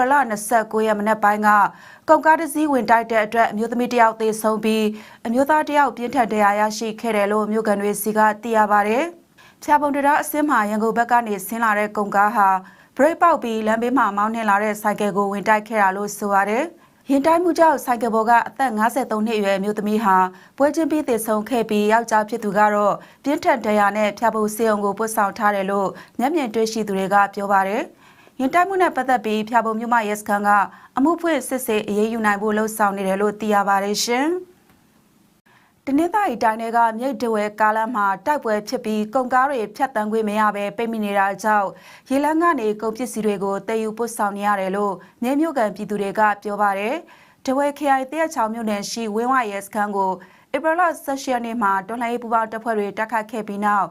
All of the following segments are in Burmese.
ပြီလ29ရက်မနက်ပိုင်းကကုန်ကားတစ်စီးဝင်တိုက်တဲ့အတွက်အမျိုးသမီးတစ်ယောက်သေဆုံးပြီးအမျိုးသားတစ်ယောက်ပြင်းထန်ဒဏ်ရာရရှိခဲ့တယ်လို့မြို့ကန်တွေစီကသိရပါတယ်။ဖြာပုံတရာအစင်းမှာရန်ကုန်ဘက်ကနေဆင်းလာတဲ့ကုန်ကားဟာဘရိတ်ပေါက်ပြီးလမ်းဘေးမှာမောင်းနှင်လာတဲ့ဆိုင်ကယ်ကိုဝင်တိုက်ခဲ့တာလို့ဆိုပါတယ်။ရင်တိုင်းမှုကြောင့်ဆိုင်ကယ်ပေါ်ကအသက်53နှစ်အရွယ်မျိုးသမီးဟာပွဲချင်းပြီးသေဆုံးခဲ့ပြီးယောက်ျားဖြစ်သူကတော့ပြင်းထန်ဒဏ်ရာနဲ့ဖျားပုံစေအောင်ကိုပို့ဆောင်ထားတယ်လို့မျက်မြင်တွေ့ရှိသူတွေကပြောပါတယ်။ ရင်တိုင်းမှုနဲ့ပတ်သက်ပြီးဖျားပုံမြို့မရဲစခန်းကအမှုဖွင့်စစ်ဆေးအရေးယူနိုင်ဖို့လှုံ့ဆော်နေတယ်လို့သိရပါတယ်ရှင်။တနင်္သာရီတိုင်းတွေကမြိတ်တဝဲကားလမ်းမှာတိုက်ပွဲဖြစ်ပြီးကုန်ကားတွေဖြတ်တန်းခွင့်မရဘဲပိတ်မိနေတာကြောင့်ရေလန်းကနေကုန်ပစ္စည်းတွေကိုတည်ယူပို့ဆောင်နေရတယ်လို့မြေမြို့ကန်ပြည်သူတွေကပြောပါတယ်။တဝဲခရိုင်တရက်ချောင်းမြို့နယ်ရှိဝင်းဝရဲစခန်းကိုဧပြီလ16ရက်နေ့မှာတော်လှန်ရေးပူးပေါင်းတပ်ဖွဲ့တွေတိုက်ခတ်ခဲ့ပြီးနောက်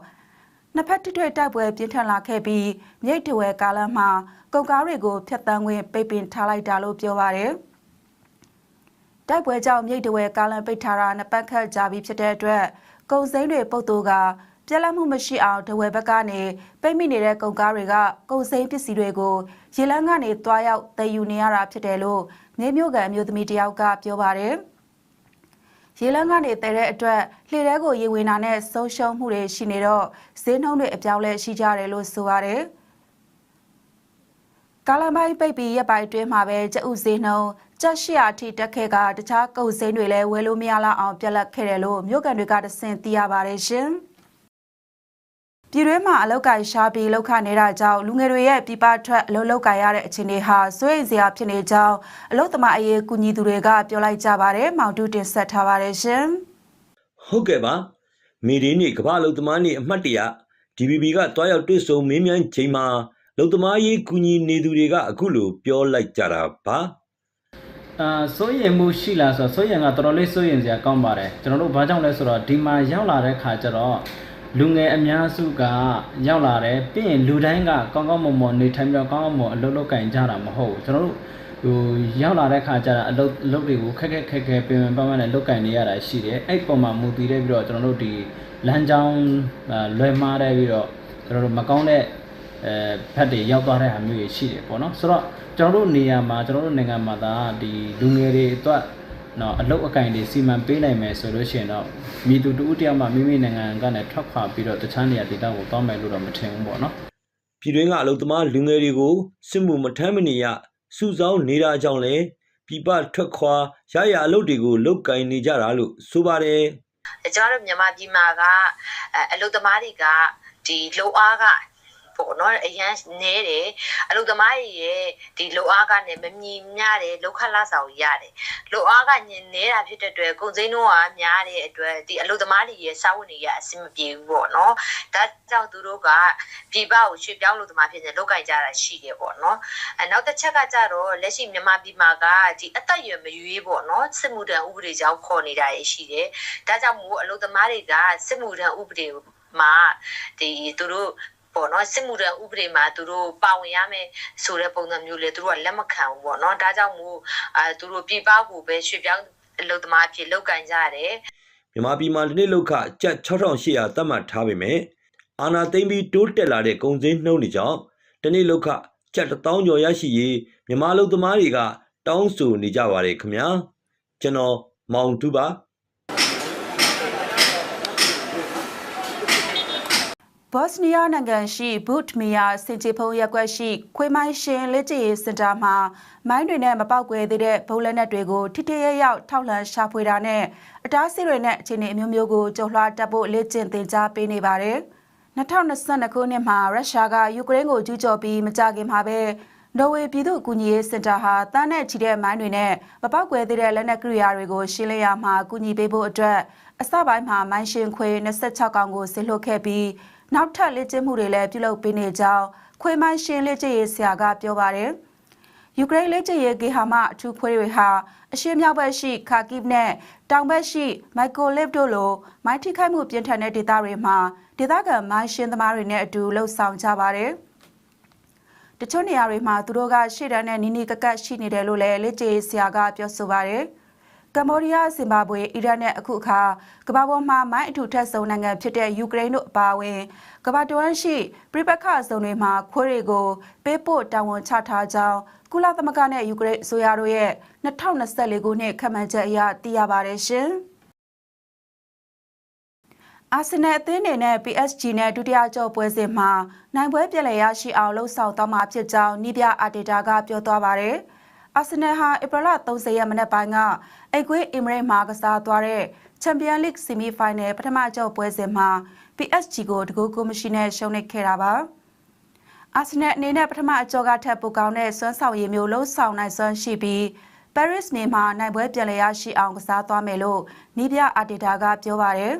နှစ်ဖက်ထိတွေ့တိုက်ပွဲပြင်းထန်လာခဲ့ပြီးမြိတ်တဝဲကားလမ်းမှာကုန်ကားတွေကိုဖျက်တမ်းခွင့်ပိတ်ပင်ထားလိုက်တာလို့ပြောပါရယ်တိုက်ပွဲကြောင့်မြိတ်တဝဲကားလမ်းပိတ်ထားတာနှစ်ပတ်ခန့်ကြာပြီဖြစ်တဲ့အတွက်ကုန်စိမ်းတွေပုတ်တူကပြက်လက်မှုမရှိအောင်တဝဲဘက်ကနေပိတ်မိနေတဲ့ကုန်ကားတွေကကုန်စိမ်းပစ္စည်းတွေကိုရေလန်းကနေတွားရောက်တည်ယူနေရတာဖြစ်တယ်လို့မြေမြို့ကန်မျိုးသမီးတယောက်ကပြောပါတယ် ရေလန်းကနေတည်တဲ့အတွက်လှေထဲကိုရေဝင်တာနဲ့ဆုံးရှုံးမှုတွေရှိနေတော့ဈေးနှုန်းတွေအပြောင်းလဲရှိကြတယ်လို့ဆိုပါတယ်ကာလန်ပိုင်းပိတ်ပြီးရက်ပိုင်းအတွင်းမှာပဲကျဥဈေးနှုန်းကျက်ရှိရာအထိတက်ခဲ့ကတခြားကုန်စည်တွေလည်းဝယ်လို့မရလောက်အောင်ပြက်လက်ခဲ့တယ်လို့မြို့ကန်တွေကတဆင့်သိရပါတယ်ရှင်။ ပြည်တွင်းမှာအလောက်ကိုင်ရှားပြီးလောက်ခနေတာကြောင့်လူငယ်တွေရဲ့ပြပထွက်အလုပ်လောက်ကိုင်ရတဲ့အခြေအနေဟာစိုးရိမ်စရာဖြစ်နေကြောင်းအလုသမားအရေးကူညီသူတွေကပြောလိုက်ကြပါတယ်။မောင်တူတင်ဆက်ထားပါတယ်ရှင်။ဟုတ်ကဲ့ပါမေဒီနေ့ကမ္ဘာလုံသမားနေ့အမှတ်တရ DBB ကတွားရောက်တွေ့ဆုံမင်းမြန်းချိန်မှာလုံသမားရေးကူညီနေသူတွေကအခုလိုပြောလိုက်ကြတာပါအာစိုးရင်မှုရှိလားဆိုတော့စိုးရင်ကတော်တော်လေးစိုးရင်စရာကောင်းပါတယ်ကျွန်တော်တို့ဘာကြောင့်လဲဆိုတော့ဒီမှာရောက်လာတဲ့ခါကျတော့ လူငယ်အများစုကရောက်လာတယ်ပြီးရင်လူတိုင်းကကောင်းကောင်းမွန်မွန်နေထိုင်ပြီးတော့ကောင်းကောင်းမွန်အလုပ်လုပ်ကင်ကြတာမဟုတ်ဘူးကျွန်တော်တို့ဟိုရောက်လာတဲ့ခါကျတော့အလုပ်အလုပ်တွေကိုခက်ခက်ခက်ခဲပင်ပင်ပန်းပန်းနဲ့လုပ်ကင်နေရတာရှိတယ်အဲ့ပုံမှာမူတည်တဲ့ပြီးတော့ကျွန်တော်တို့ဒီလမ်းကြောင်းအာလွယ်မှားတဲ့ပြီးတော့ကျွန်တော်တို့မကောင်းတဲ့အဲဖက်တွေရောက်သွားတဲ့ဟာမျိုးတွေရှိတယ်ပေါ့နော်ဆိုတော့ကျွန်တော်တို့နေရာမှာကျွန်တော်တို့နိုင်ငံမှာဒါဒီလူငယ်တွေအတွက် နော်အလုတ်အကင်တွေစီမံပေးနိုင်မယ်ဆိုလို့ရှိရင်တော့မိသူတူတယောက်မှမိမိနိုင်ငံကနေထွက်ခွာပြီးတော့တခြားနေရာဒေသကိုသွားမယ်လို့တော့မထင်ဘူးပေါ့နော်ပြည်တွင်းကအလုံသမားလူငယ်တွေကိုစစ်မှုမထမ်းမနေရစုဆောင်းနေတာကြောင့်လည်းပြပထွက်ခွာရရအလုပ်တွေကိုလုတ်ကင်နေကြတာလို့ဆိုပါတယ်ကျွန်တော်တို့မြန်မာပြည်မှာကအအလုသမားတွေကဒီလိုအားက ပေါ့နော်အရန်နဲတယ်အလုသမားတွေရဲ့ဒီလိုအားကနေမမြင်များတယ်လောက်ခလာဆောင်ရတယ်လိုအားကညင်နေတာဖြစ်တဲ့အတွက်ကုန်စည်နှုန်းကများတဲ့အတွက်ဒီအလုသမားတွေရဲ့စာဝန်တွေရအဆင်မပြေဘူးပေါ့နော်ဒါကြောင့်သူတို့ကပြည်ပကိုရွှေ့ပြောင်းလို့သမားဖြစ်နေလောက်ကင်ကြတာရှိတယ်ပေါ့နော်အဲနောက်တစ်ချက်ကကြတော့လက်ရှိမြန်မာပြည်မှာကဒီအသက်အရွယ်မရွေးပေါ့နော်စစ်မှုထမ်းဥပဒေကြောင့်ခေါ်နေတာရရှိတယ်ဒါကြောင့်မို့အလုသမားတွေကစစ်မှုထမ်းဥပဒေမှာဒီသူတို့ ပေါ့နော်စစ်မှုထမ်းဥပဒေမှာသူတို့ပါဝင်ရမယ်ဆိုတဲ့ပုံစံမျိုးလေသူတို့ကလက်မခံဘူးပေါ့နော်ဒါကြောင့်မို့အာသူတို့ပြည်ပကိုပဲရွှေ့ပြောင်းအလုသမားအဖြစ်လောက်ကင်ကြရတယ်မြန်မာပြည်မှာဒီနေ့လောက်ခကျပ်6800သတ်မှတ်ထားပေမဲ့အာနာသိမ့်ပြီးတိုးတက်လာတဲ့ကုန်စည်နှုန်းတွေကြောင့်ဒီနေ့လောက်ခကျပ်1000ကျော်ရရှိရေးမြန်မာလူသမားတွေကတောင်းဆိုနေကြပါတယ်ခင်ဗျာကျွန်တော်မောင်တူပါ ဘော့စနီးယားနိုင်ငံရှိဘူတ်မီယာစင်ချေဖုံရက်ကွက်ရှိ ခွေးမိုင်းရှင်လက်ကျရေးစင်တာမှာမိုင်းတွေနဲ့မပေါက်ကွဲသေးတဲ့ဘုံလက်နက်တွေကိုထိထိရရောက်ထောက်လှမ်းရှာဖွေတာနဲ့အတားအဆီးတွေနဲ့အခြေအနေအမျိုးမျိုးကိုကြုံလွှားတက်ဖို့လေ့ကျင့်သင်ကြားပေးနေပါတယ်။2022ခုနှစ်မှာရုရှားကယူကရိန်းကိုကျူးကျော်ပြီးမကြခင်မှာပဲနော်ဝေပြည်သူ့အကူအညီရေးစင်တာဟာတန်းနဲ့ချီတဲ့မိုင်းတွေနဲ့မပေါက်ကွဲသေးတဲ့လက်နက်ကိရိယာတွေကိုရှင်းလင်းရမှာအကူအညီပေးဖို့အတွက်အစပိုင်းမှာမိုင်းရှင်ခွေ26ကောင်ကိုဆစ်လွှတ်ခဲ့ပြီး နောက်ထပ်လေ့ကျင့်မှုတွေလည်းပြုလုပ်ပေးနေကြောင်းခွေမိုင်းရှင်လေ့ကျင့်ရေးဆရာကပြောပါတယ်။ယူကရိန်းလေ့ကျင့်ရေးဂေဟာမအထူးခွေတွေဟာအရှေ့မြောက်ဘက်ရှိခါကိဗ်နဲ့တောင်ဘက်ရှိမိုက်ကိုလစ်တို့လိုမိုင်းထိခိုက်မှုပြင်းထန်တဲ့ဒေသတွေမှာဒေသခံမိုင်းရှင်သမားတွေနဲ့အတူလှုပ်ဆောင်ကြပါတယ်။တချို့နေရာတွေမှာသူတို့ကရှေ့တန်းနဲ့နီးနီးကကတ်ရှိနေတယ်လို့လည်းလေ့ကျင့်ရေးဆရာကပြောဆိုပါတယ်။ ကမ္ဘောဒီးယား၊ဇင်ဘာဘွေ၊အီရတ်နဲ့အခုအခါကမ္ဘာပေါ်မှာမိုင်းအထူထပ်ဆုံးနိုင်ငံဖြစ်တဲ့ယူကရိန်းတို့အပါအဝင်ကမ္ဘာတဝန်းရှိပြည်ပခါဇုံတွေမှာခွေးတွေကိုပေးပို့တာဝန်ချထားကြောင်းကုလသမဂ္ဂနဲ့ယူကရိန်းအစိုးရတို့ရဲ့2024ခုနှစ်ခန့်မှန်းချက်အရသိရပါတယ်ရှင်။အာဆင်နယ်အသင်းနေနဲ့ PSG နဲ့ဒုတိယကြောပွဲစဉ်မှာနိုင်ပွဲပြည်လည်ရရှိအောင်လှုံ့ဆော်သွားမှာဖြစ်ကြောင်းနီးပြအာတေတာကပြောသွားပါတယ်။ အာဆင်နယ်ဟာဧပြီလ30ရက်မနက်ပိုင်းကအိတ်ကွေးအီမရိတ်မှာကစားသွားတဲ့ချန်ပီယံလိဂ်ဆီမီဖိုင်နယ်ပထမကြောပွဲစဉ်မှာ PSG ကိုတကူကိုမရှိနဲ့ရှုံးနိခဲ့တာပါ။အာဆင်နယ်အနေနဲ့ပထမအကြောကထပ်ပိုကောင်းတဲ့စွမ်းဆောင်ရည်မျိုးလှုံ့ဆော်နိုင်စွမ်းရှိပြီး Paris နေမှာနိုင်ပွဲပြည်လည်ရရှိအောင်ကစားသွားမယ်လို့နီးပြအာတေတာကပြောပါတယ်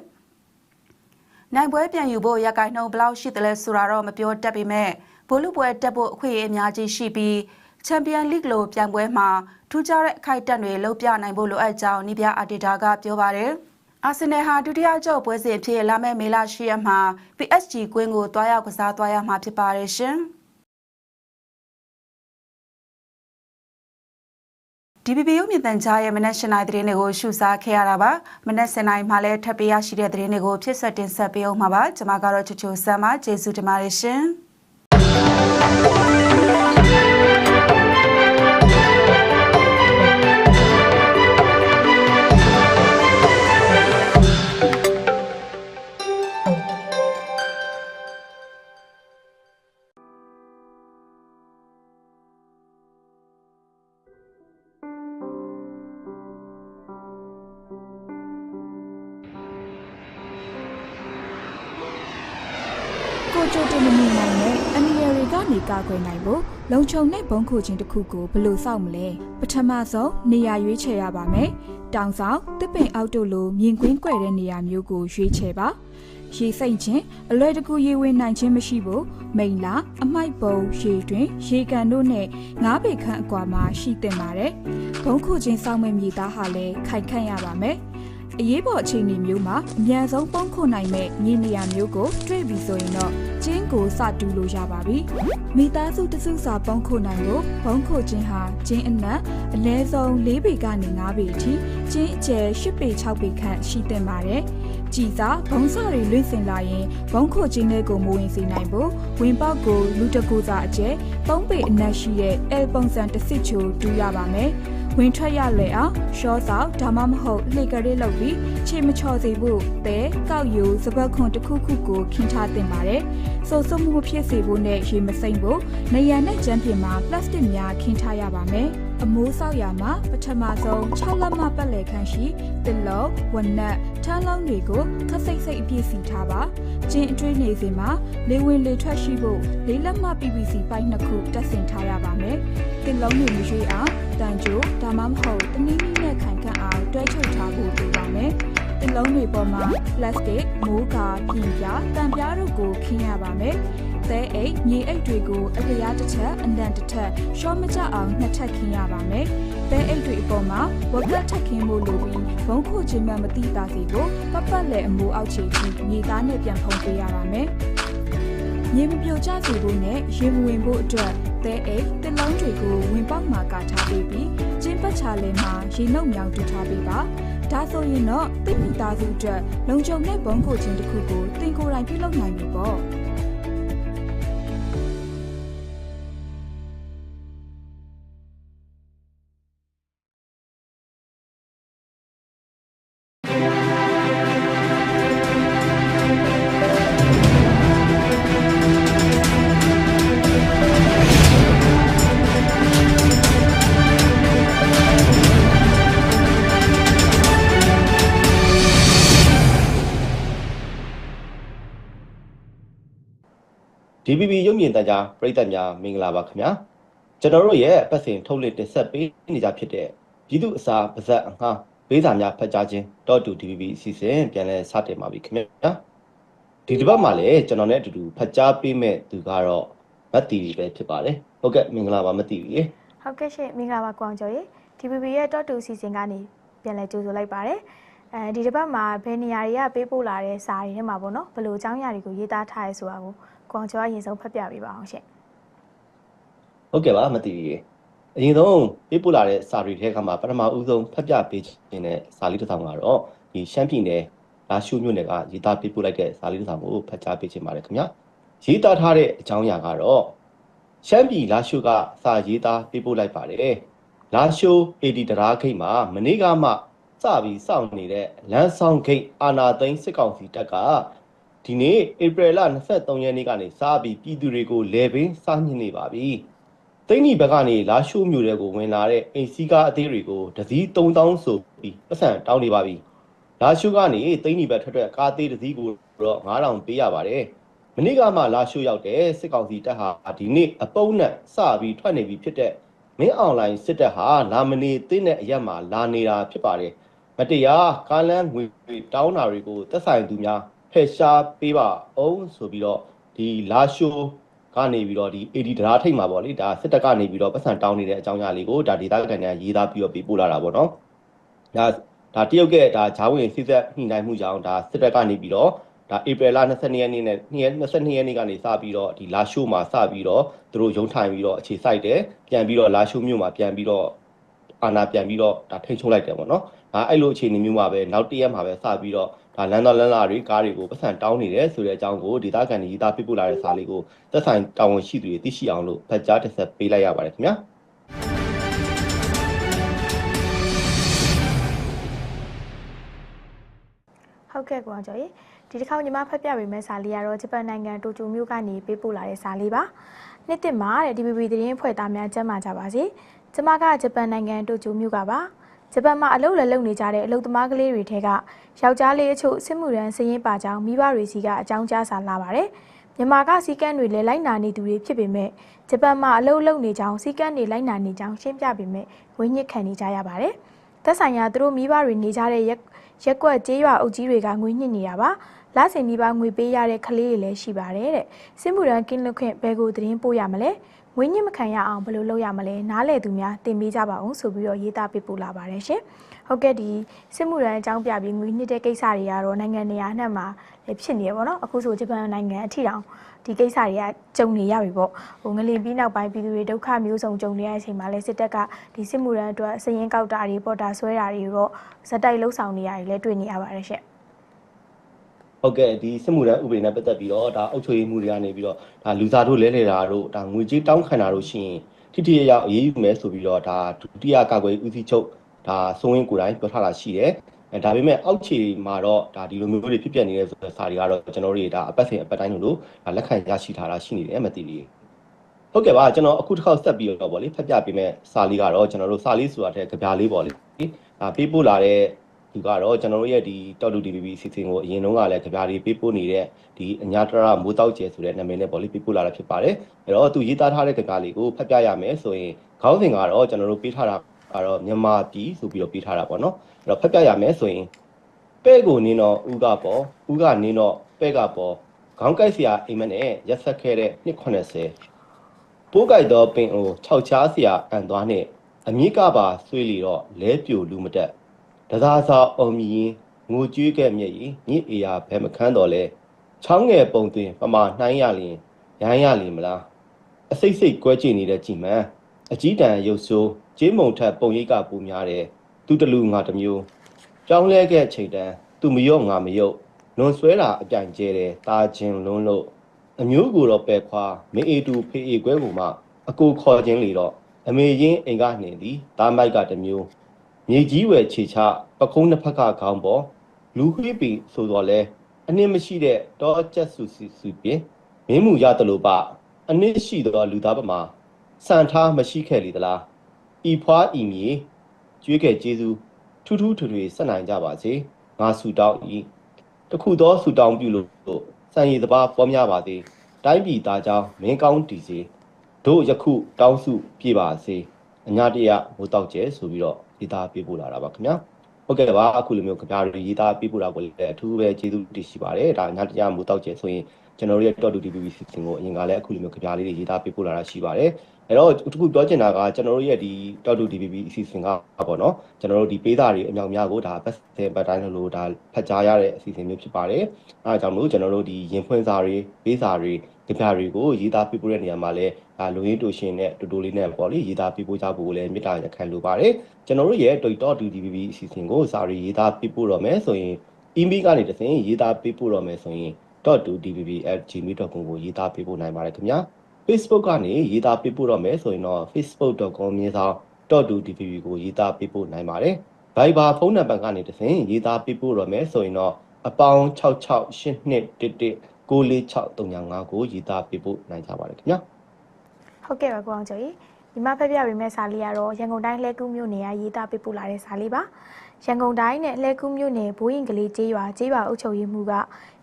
။နိုင်ပွဲပြန်ယူဖို့ရကိုင်နှုံဘလောက်ရှိတယ်လဲဆိုတာတော့မပြောတတ်ပေမဲ့ဘိုလ်လူပွဲတက်ဖို့အခွင့်အရေးအများကြီးရှိပြီး ချန်ပီယံလိဂ်လိုပြန်ပွဲမှာထူးခြားတဲ့အခိုက်အတန့်တွေလှုပ်ပြနိုင်ဖို့လိုအပ်ကြောင်းနီးပြအာတီတာကပြောပါတယ်။အာဆင်နယ်ဟာဒုတိယကြော့ပွဲစဉ်အဖြစ်လာမယ့်မေလ10ရက်မှာ PSG ကွင်းကိုတွားရောက်ကစားသွားရမှာဖြစ်ပါတယ်ရှင်။ DPP ရုပ်မြင်သံကြားရဲ့မနက်၈နိုင်သတင်းတွေကိုရှုစားခဲ့ရတာပါမနက်7နိုင်မှလည်းထပ်ပေးရရှိတဲ့သတင်းတွေကိုဖြစ်ဆက်တင်ဆက်ပေးအောင်ပါပါကျွန်မကတော့ချူချူဆမ်းပါကျေးဇူးတင်ပါတယ်ရှင် ကိုကြိုတင်မမီနိုင်တဲ့အန်ရီတွေကနေကာကွယ်နိုင်ဖို့လုံခြုံတဲ့ဘုံခိုခြင်းတစ်ခုကိုဘယ်လိုစောင့်မလဲပထမဆုံးနေရာရွေးချယ်ရပါမယ်တောင်ဆောင်တစ်ပင်အောက်တို့လိုမြင်ကွင်းကွယ်တဲ့နေရာမျိုးကိုရွေးချယ်ပါရေစိမ့်ခြင်းအလွယ်တကူရေဝင်နိုင်ခြင်းမရှိဖို့မိန်လာအမိုက်ပုံရေတွင် ရေကန်တို့နဲ့ငါးပေခန့်အကွာမှာရှိတင်ပါတယ်ဘုံခိုခြင်းစောင့်မဲ့မြေသားဟာလည်းခိုင်ခန့်ရပါမယ် အရေးပေါ်အခြေအနေမျိုးမှာအမြန်ဆုံးပုံခုနိုင်မဲ့မြေနေရာမျိုးကိုတွေ့ပြီဆိုရင်တော့ကျင်းကိုစတူးလို့ရပါပြီ။မိသားစုတစုစာပုံခုနိုင်ကိုဘုံခုချင်းဟာကျင်းအနက်အနည်းဆုံး၄ပေကနေ၅ပေအထိကျင်းအကျယ်၈ပေ၆ပေခန့်ရှိတင်ပါတယ်။ကြည်စာဘုံစာတွေလွင့်စင်လာရင်ဘုံခုချင်းလေးကိုမဝင်စေနိုင်ဖို့ဝင်ပေါက်ကိုလူတကူစာအကျယ်၃ပေအနက်ရှိတဲ့အဲပုံစံတစ်စစ်ချိုတူးရပါမယ်။ ဝင်ထွက်ရလွယ်အောင်ရှော့ဆောက်ဒါမှမဟုတ်လှေကလေးလုပ်ပြီးခြေမချော်စေဖို့တဲကောက်ယူစပတ်ခွန်တစ်ခုခုကိုခင်းထားတင်ပါတယ်။စိုးစုံမှုမဖြစ်စေဖို့နဲ့ရေမစိမ့်ဖို့နေရနဲ့ကြမ်းပြင်မှာပလတ်စတစ်များခင်းထားရပါမယ်။အမိုးဆောက်ရာမှာပထမဆုံး6လက်မပတ်လည်ခန့်ရှိတစ်လုံးဝနက်ထန်းလုံးတွေကိုခက်စိတ်စိတ်အပြည့်စီထားပါ။ကျင်းအတွင်းနေစဉ်မှာလေဝင်လေထွက်ရှိဖို့လေးလက်မ PVC ပိုက်နှစ်ခုတက်ဆင်ထားရပါမယ်။တစ်လုံးတွေမရွေးအောင် တန်ကြိုဒါမှမဟုတ်တနည်းနည်းနဲ့ခိုင်ခန့်အောင်တွဲချုပ်ထားဖို့လိုပါမယ်။တစ်လုံးတွေပေါ်မှာပလတ်စတစ်မိုးကာပြင်ပြတံပြားတို့ကိုခင်းရပါမယ်။သဲအိတ်မြေအိတ်တွေကိုအလျားတစ်ထက်အနံတစ်ထက်ရှော့မကြအောင်နှစ်ထပ်ခင်းရပါမယ်။သဲအိတ်တွေအပေါ်မှာဝက်ကတ်ထပ်ခင်းဖို့လိုပြီးဘုံခုချင်းမှမတိတာစီကိုပတ်ပတ်လည်အမိုးအောက်ခြေထိမြေသားနဲ့ပြန်ဖုံးပေးရပါမယ်။မြေမပြိုကျစေဖို့နဲ့ရေမဝင်ဖို့အတွက် သဲအိတ်တစ်လုံးတွေကိုဝင်ပေါက်မှာကာထားပေးပြီးကျင်းပတ်ချလဲမှာရေနှုတ်မြောင်တူထားပေးပါဒါဆိုရင်တော့တိမိသားစုအတွက်လုံခြုံတဲ့ဘုံခိုခြင်းတစ်ခုကိုတင်ကိုယ်တိုင်ပြုလုပ်နိုင်ပြီပေါ့ DPP ရုပ်မြင်သံကြားပရိသတ်များမင်္ဂလာပါခင်ဗျာကျွန်တော်တို့ရဲ့အပတ်စဉ်ထုတ်လွှင့်တင်ဆက်ပေးနေကြဖြစ်တဲ့ပြည်သူအစာပါဇက်အငှားပေးစာများဖတ်ကြားခြင်းတော့တူ DPP အစီအစဉ်ပြန်လည်စတင်ပါပြီခင်ဗျာဒီတစ်ပတ်မှာလည်းကျွန်တော်နဲ့အတူတူဖတ်ကြားပေးမဲ့သူကတော့မတ်တီပဲဖြစ်ပါတယ်ဟုတ်ကဲ့မင်္ဂလာပါမတ်တီရေဟုတ်ကဲ့ရှင်မင်္ဂလာပါကွန်ကျော်ရေ TPP ရဲ့ Top 2 season ကနေပြန်လည်ကြိုဆိုလိုက်ပါတယ် အဲဒီတစ်ပတ်မှာဘယ်နေရာတွေကပေးပို့လာတဲ့စာတွေထဲမှာပေါ့နော်ဘယ်လိုအကြောင်းအရာတွေကိုရေးသားထားရဲဆိုတာကိုကွန်ကျော်ကရင်ဆုံးဖတ်ပြပေးပါအောင်ရှင်ဟုတ်ကဲ့ပါမတ်တီရေအရင်ဆုံးပေးပို့လာတဲ့စာတွေထဲကမှပထမဦးဆုံးဖတ်ပြပေးခြင်းတဲ့စာလေးတစ်စောင်ကတော့ဒီရှမ်းပြည်နယ်လာရှုမြို့နယ်ကရေးသားပေးပို့လိုက်တဲ့စာလေးတစ်စောင်ကိုဖတ်ကြားပေးခြင်းပါတယ်ခင်ဗျရေးသားထားတဲ့အကြောင်းအရာကတော့ရှမ်းပြည်လာရှုကစာရေးသားပေးပို့လိုက်ပါတယ်လာရှု AD တရာခိတ်မှာမနေ့ကမှ စပြီးစောင့်နေတဲ့လမ်းဆောင်ဂိတ်အာနာသိန်းစစ်ကောင်စီတပ်ကဒီနေ့ဧပြီလ23ရက်နေ့ကနေစပြီးပြည်သူတွေကိုလေပင်စားညှင်းနေပါပြီ။သိန်းဒီဘက်ကနေလာရှိုးမြို့တွေကိုဝင်လာတဲ့အိမ်စီးကားအသေးတွေကိုတစည်း3000ဆိုပြီးပတ်စံတောင်းနေပါပြီ။လာရှိုးကနေသိန်းဒီဘက်ထွက်ထွက်ကားသေးတစည်းကိုတော့9000ပေးရပါတယ်။မနေ့ကမှလာရှိုးရောက်တဲ့စစ်ကောင်စီတပ်ဟာဒီနေ့အပုံနဲ့စပြီးထွက်နေပြီဖြစ်တဲ့မင်းအွန်လိုင်းစစ်တပ်ဟာလာမနေသိတဲ့အရက်မှာလာနေတာဖြစ်ပါတယ်။ မတရားကားလန်းငွေတောင်းတာတွေကိုသက်ဆိုင်သူများဖယ်ရှားပေးပါအောင်ဆိုပြီးတော့ဒီလာရှိုးကနေပြီးတော့ဒီ AD ဒရာထိတ်မှာပေါ့လေဒါစစ်တပ်ကနေပြီးတော့ပတ်စံတောင်းနေတဲ့အကြောင်းအရာလေးကိုဒါဒေသခံတွေကရေးသားပြီးတော့ပေးပို့လာတာပေါ့နော်ဒါဒါတရုတ်ကဒါဂျာဝင်စစ်သက်ညှိနှိုင်းမှုကြောင့်ဒါစစ်တပ်ကနေပြီးတော့ဒါဧပြီလ22ရက်နေ့နဲ့22ရက်နေ့ကနေစပြီးတော့ဒီလာရှိုးမှာစပြီးတော့သူတို့ရုံထိုင်ပြီးတော့အခြေစိုက်တယ်ပြန်ပြီးတော့လာရှိုးမြို့မှာပြန်ပြီးတော့အာဏာပြန်ပြီးတော့ဒါထိန်းချုပ်လိုက်တယ်ပေါ့နော် ဒါအဲ့လိုအခြေအနေမျိုးမှာပဲနောက်တစ်ရက်မှာပဲစပြီးတော့ဒါလမ်းတော်လမ်းလာတွေကားတွေကိုပတ်စံတောင်းနေတယ်ဆိုတဲ့အကြောင်းကိုဒေသခံတွေရေးသားပြပို့လာတဲ့စာလေးကိုသက်ဆိုင်တာဝန်ရှိသူတွေသိရှိအောင်လို့ဖတ်ကြားတစ်ဆက်ပေးလိုက်ရပါတယ်ခင်ဗျာဟုတ်ကဲ့ကွာကျော်ရေဒီတစ်ခေါက်ညီမဖတ်ပြပေးမယ့်စာလေးကတော့ဂျပန်နိုင်ငံတိုကျိုမြို့ကနေပေးပို့လာတဲ့စာလေးပါနှစ်တစ်မှာတဲ့ DPP သတင်းဖွဲ့သားများကျမ်းမာကြပါစေကျမကဂျပန်နိုင်ငံတိုကျိုမြို့ကပါ ဂျပန်မှာအလုပ်လည်းလုပ်နေကြတဲ့အလုပ်သမားကလေးတွေထဲကယောက်ျားလေးအချို့စစ်မှုရန်စည်ရင်ပါကြောင်းမိဘတွေစီကအကြောင်းကြားစာလာပါတယ်မြန်မာကစီကန်းတွေလည်းလိုက်နာနေသူတွေဖြစ်ပေမဲ့ဂျပန်မှာအလုပ်လုပ်နေကြောင်းစီကန်းတွေလိုက်နာနေကြောင်းရှင်းပြပေမဲ့ဝင်းညစ်ခံနေကြရပါတယ်သက်ဆိုင်ရာသူတို့မိဘတွေနေကြတဲ့ရက်ရက်ကွက်ကျေးရွာအုပ်ကြီးတွေကငွေညှစ်နေတာပါလစဉ်ဒီပါငွေပေးရတဲ့ကလေးတွေလည်းရှိပါတယ်တဲ့စစ်မှုရန်ကင်းလွတ်ခွင့်ဘယ်ကိုသတင်းပို့ရမလဲ ငွေညှစ်မခံရအောင်ဘယ်လိုလုပ်ရမလဲနားလေသူများတင်ပေးကြပါအောင်ဆိုပြီးတော့ရေးသားပေးပို့လာပါတယ်ရှင်ဟုတ်ကဲ့ဒီစစ်မှုရန်အကြောင်းပြပြီးငွေညှစ်တဲ့ကိစ္စတွေကတော့နိုင်ငံနေရာအနှံ့မှာလည်းဖြစ်နေရပါတော့အခုဆိုဂျပန်နိုင်ငံအထိတောင်ဒီကိစ္စတွေကကြုံနေရပြီပေါ့ဟိုငလင်ပြီးနောက်ပိုင်းပြည်သူတွေဒုက္ခမျိုးစုံကြုံနေရတဲ့အချိန်မှာလဲစစ်တပ်ကဒီစစ်မှုရန်အတွက်စည်ရင်ကောက်တာတွေပေါ်တာဆွဲတာတွေတော့ဇက်တိုက်လှုပ်ဆောင်နေရတယ်လဲတွေ့နေရပါတယ်ရှင့် ဟုတ်ကဲ့ဒီစစ်မှုရန်ဥပဒေနဲ့ပတ်သက်ပြီးတော့ဒါအုပ်ချုပ်ရေးမှုတွေကနေပြီးတော့ဒါလူစားတို့လဲလှယ်တာတို့ဒါငွေကြေးတောင်းခံတာတို့ရှိရင်ထိထိရရအေးအေးယူမယ်ဆိုပြီးတော့ဒါဒုတိယကာကွယ်ဦးစီးချုပ်ဒါစိုးဝင်းကိုယ်တိုင်ပြောထားတာရှိတယ်အဲဒါပေမဲ့အောက်ခြေမှာတော့ဒါဒီလိုမျိုးတွေဖြစ်ပျက်နေတဲ့ဆိုတဲ့စာတွေကတော့ကျွန်တော်တို့ဒါအပတ်စဉ်အပတ်တိုင်းလို့ဒါလက်ခံရရှိထားတာရှိနေတယ်မသိဘူးဟုတ်ကဲ့ပါကျွန်တော်အခုတစ်ခေါက်ဆက်ပြီးတော့ဗောလေဖတ်ပြပေးမယ်စာလေးကတော့ကျွန်တော်တို့စာလေးဆိုတာတဲ့ကြပြလေးဗောလေဒါပေးပို့လာတဲ့ ဒီကတော့ကျွန်တော်တို့ရဲ့ဒီတော်တူ DBB စီစဉ်ကိုအရင်တုန်းကလည်းကြပြလေးပေးပို့နေတဲ့ဒီအညာတရမိုးတောက်ကျဲဆိုတဲ့နာမည်နဲ့ဗောလေပေးပို့လာတာဖြစ်ပါတယ်အဲ့တော့သူရေးသားထားတဲ့ကြပြလေးကိုဖတ်ပြရမယ်ဆိုရင်ခေါင်းစဉ်ကတော့ကျွန်တော်တို့ပေးထားတာကတော့မြန်မာပြည်ဆိုပြီးတော့ပေးထားတာပေါ့နော်အဲ့တော့ဖတ်ပြရမယ်ဆိုရင်ပဲ့ကိုနင်းတော့ဥကပေါ်ဥကနင်းတော့ပဲ့ကပေါ်ခေါင်းကိုက်စရာအိမ်မက်နဲ့ရက်ဆက်ခဲ့တဲ့နှစ်80ပိုးကြိုက်သောပင်အိုခြောက်ချားစရာအန်သွားနဲ့အမြင့်ကပါဆွေးလီတော့လဲပြိုလူမတက် တသားစာအောင်မြင်ငိုကြွေးခဲ့မြည်ရင်ညစ်အေယာဘယ်မခန်းတော့လဲချောင်းငယ်ပုံသွင်းပမာနှိုင်းရလင်ရိုင်းရလင်မလားအစိတ်စိတ်ကွဲကြည့်နေတဲ့ကြည်မန်းအကြီးတန်းရုပ်ဆိုးဂျေးမုံထက်ပုံရိပ်ကပူများတယ်သူတလူငါတမျိုးကြောင်းလဲခဲ့ချိန်တန်းသူမရော့ငါမယုတ်လွန်ဆွဲတာအပြိုင်ကျဲတယ်တာချင်းလွန်းလို့အမျိုးကိုတော့ပယ်ခွာမင်းအေတူဖေးအေကွဲကိုမှအကိုခေါ်ခြင်းလေတော့အမေရင်းအိမ်ကနှင်သည်တားမိုက်ကတမျိုး မြေကြီးဝယ်ခြေချပကုံးနှစ်ဖက်ကခေါင်းပေါ်လူခွေးပီဆိုတော့လဲအနည်းမရှိတဲ့တောချက်စုစုစုပင်မင်းမူရတယ်လို့ပါအနည်းရှိသောလူသားပမာစံထားမရှိခဲ့လေသလားဤဖွားဤမြေကျွေးခဲ့ကျေးဇူးထူးထူးထွေထွေဆက်နိုင်ကြပါစေငါဆူတောင်းဤတခုသောဆူတောင်းပြုလို့စံရည်စပါးပေါ်များပါစေတိုင်းပြည်သားကြောင်းမင်းကောင်းတည်စေတို့ယခုတောင်းစုပြေပါစေ အညာတရမိုးတောက်ကျဲဆိုပြီးတော့ရေးသားပေးပို့လာတာပါခင်ဗျာဟုတ်ကဲ့ပါအခုလိုမျိုးကြပြတွေရေးသားပေးပို့တာကိုလည်းအထူးပဲကျေးဇူးတင်ရှိပါတယ်ဒါအညာတရမိုးတောက်ကျဲဆိုရင် ကျွန်တော်တို့ရဲ့ .2 DBB စီစဉ်ကိုအရင်ကလည်းအခုလိုမျိုးကြပြလေးတွေရေးသားပေးပို့လာတာရှိပါတယ်အဲ့တော့တခုပြောချင်တာကကျွန်တော်တို့ရဲ့ဒီတောက်တူ DPP အစီအစဉ်ကပေါ့နော်ကျွန်တော်တို့ဒီပေးစာတွေအမြောက်များကိုဒါပတ်စင်ပတ်တိုင်းလို့ဒါဖတ်ကြားရတဲ့အစီအစဉ်မျိုးဖြစ်ပါတယ်အဲဒါကြောင့်မို့ကျွန်တော်တို့ဒီရင်ဖွင့်စာတွေပေးစာတွေဒီပြတွေကိုရေးသားပြပို့တဲ့နေရာမှာလည်းဒါလူရင်းတူရှင်နဲ့တူတူလေးနဲ့ပေါ့လေရေးသားပြပို့ကြဖို့လည်းမေတ္တာရက်ခံလိုပါတယ်ကျွန်တော်တို့ရဲ့ .2 DPP အစီအစဉ်ကိုစာရီရေးသားပြပို့တော့မယ်ဆိုရင် email ကနေတစ်ဆင့်ရေးသားပြပို့တော့မယ်ဆိုရင် .2dpp@gmail.com ကိုရေးသားပြပို့နိုင်ပါတယ်ခင်ဗျာ Facebook ကနေရေးသားပြပို့တော့မယ်ဆိုရင်တော့ facebook.com မြေဆောင် .2dpp ကိုရေးသားပြပို့နိုင်ပါတယ် Viber ဖုန်းနံပါတ်ကနေတစ်ဆင့်ရေးသားပြပို့တော့မယ်ဆိုရင်တော့အပေါင်း668211 94635ကိုရေးသားပြပို့နိုင်ကြပါတယ်ခင်ဗျာဟုတ်ကဲ့ပါကိုအောင်ကျော်ကြီး ဒီမှာဖက်ပြပေးမယ့်စာလေးကတော့ရန်ကုန်တိုင်းလှဲကူးမြို့နယ်ကရေးသားပေးပို့လာတဲ့စာလေးပါရန်ကုန်တိုင်းနဲ့လှဲကူးမြို့နယ်ဘိုးရင်ကလေးကျေးရွာကျေးရွာအုပ်ချုပ်ရေးမှူးက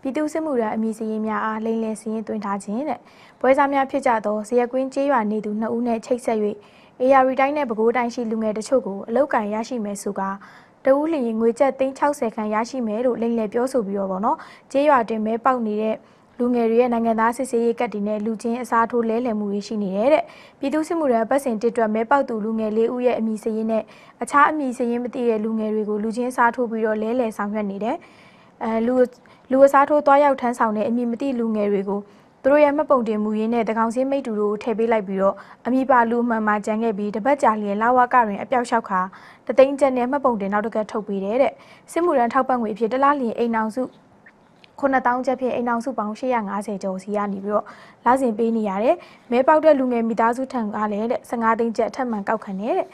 ပြည်သူ့စစ်မှုထမ်းအမည်စရင်များအားလိမ့်လည်စရင်သွင်းထားခြင်းတဲ့ပွဲစားများဖြစ်ကြသောဇရက်ကွင်းကျေးရွာနေသူ2ဦးနဲ့ချိတ်ဆက်၍ AR တိုင်းနဲ့ပဲခူးတိုင်းရှိလူငယ်တချို့ကိုအလောက်ကန်ရရှိမယ်ဆိုကတဦးလျင်ငွေကျပ်360ခန်းရရှိမယ်လို့လိမ့်လည်ပြောဆိုပြီးတော့ဗောနော်ကျေးရွာတင်မဲပေါက်နေတဲ့ လူငယ်တွေရဲ့နိုင်ငံသားစစ်ဆေးရေးကတ်တွေနဲ့လူချင်းအစားထိုးလဲလှယ်မှုတွေရှိနေတယ်တဲ့ပြည်သူ့စစ်မှုထမ်းပတ်စင်တစ်တွက်မဲပေါက်သူလူငယ်လေးဦးရဲ့အမည်စရင်းနဲ့အခြားအမည်စရင်းမသိတဲ့လူငယ်တွေကိုလူချင်းအစားထိုးပြီးတော့လဲလှယ်ဆောင်ရွက်နေတယ်အဲလူလူအစားထိုးသွားရောက်ထမ်းဆောင်တဲ့အမည်မသိလူငယ်တွေကိုသူတို့ရဲ့မှတ်ပုံတင်မှုရင်းနဲ့တကောင်စင်းမိတ်တူတို့ကိုထည့်ပေးလိုက်ပြီးတော့အမိပါလူမှန်မှကြံခဲ့ပြီးတပတ်ကြာလျင်လာဝကတွင်အပြောက်လျှောက်ခါတသိန်းကျပ်နဲ့မှတ်ပုံတင်နောက်တစ်ကထုတ်ပေးတယ်တဲ့စစ်မှုထမ်းထောက်ပံ့ငွေအဖြစ်တစ်လားလျင်အိမ်အောင်စု 9000ကျပ်ဖြင့်အိမ်အောင်စုပေါင်း850ကျော်စီကနေပြီးတော့လာစဉ်ပေးနေရတယ်။မဲပေါက်တဲ့လူငယ်မိသားစုထံကလည်းတဲ့15သိန်းကျပ်အထက်မှန်ကောက်ခံနေတဲ့